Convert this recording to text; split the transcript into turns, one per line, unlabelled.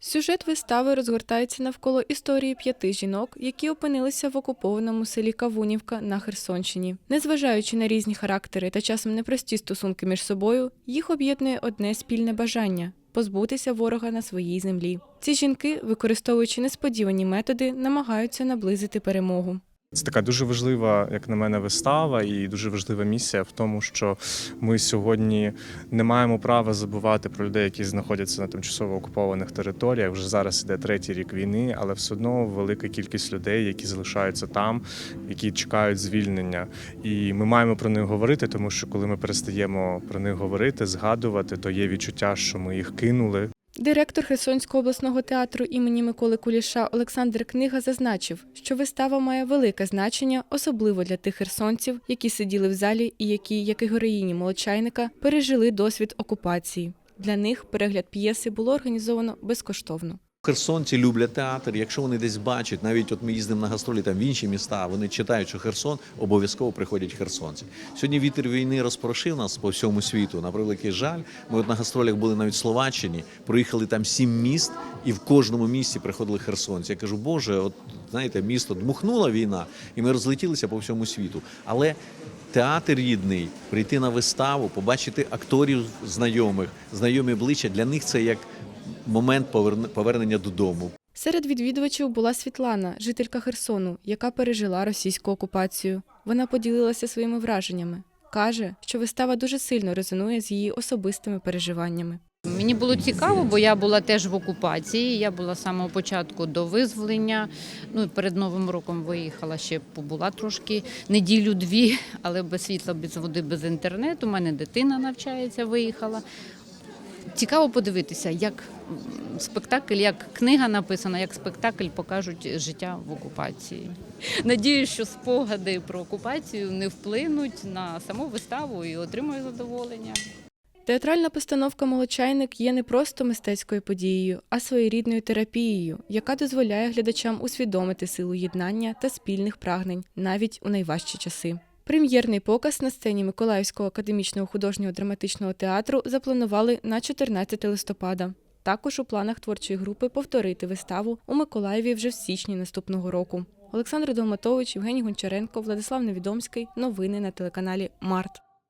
Сюжет вистави розгортається навколо історії п'яти жінок, які опинилися в окупованому селі Кавунівка на Херсонщині. Незважаючи на різні характери та часом непрості стосунки між собою, їх об'єднує одне спільне бажання позбутися ворога на своїй землі. Ці жінки, використовуючи несподівані методи, намагаються наблизити перемогу.
Це така дуже важлива, як на мене, вистава, і дуже важлива місія в тому, що ми сьогодні не маємо права забувати про людей, які знаходяться на тимчасово окупованих територіях. Вже зараз іде третій рік війни, але все одно велика кількість людей, які залишаються там, які чекають звільнення. І ми маємо про них говорити, тому що коли ми перестаємо про них говорити, згадувати, то є відчуття, що ми їх кинули,
Директор Херсонського обласного театру імені Миколи Куліша Олександр Книга зазначив, що вистава має велике значення, особливо для тих херсонців, які сиділи в залі і які, як і героїні молочайника, пережили досвід окупації. Для них перегляд п'єси було організовано безкоштовно.
Херсонці люблять театр. Якщо вони десь бачать, навіть от ми їздимо на гастролі там в інші міста, вони читають, що Херсон обов'язково приходять херсонці. Сьогодні вітер війни розпорошив нас по всьому світу. На превеликий жаль. Ми от на гастролях були навіть в Словаччині, проїхали там сім міст, і в кожному місті приходили херсонці. Я кажу, Боже, от знаєте, місто дмухнула війна, і ми розлетілися по всьому світу. Але Театр рідний, прийти на виставу, побачити акторів знайомих, знайомі обличчя для них це як момент поверн- повернення додому.
Серед відвідувачів була Світлана, жителька Херсону, яка пережила російську окупацію. Вона поділилася своїми враженнями. Каже, що вистава дуже сильно резонує з її особистими переживаннями.
Мені було цікаво, бо я була теж в окупації. Я була з самого початку до визволення. Ну і перед новим роком виїхала ще побула трошки неділю-дві, але без світла, без води, без інтернету. У мене дитина навчається, виїхала. Цікаво подивитися, як спектакль, як книга написана, як спектакль покажуть життя в окупації. Надіюсь, що спогади про окупацію не вплинуть на саму виставу і отримую задоволення.
Театральна постановка Молочайник є не просто мистецькою подією, а своєрідною терапією, яка дозволяє глядачам усвідомити силу єднання та спільних прагнень навіть у найважчі часи. Прем'єрний показ на сцені Миколаївського академічного художнього драматичного театру запланували на 14 листопада. Також у планах творчої групи повторити виставу у Миколаєві вже в січні наступного року. Олександр Довматович, Євгеній Гончаренко, Владислав Невідомський. Новини на телеканалі Март.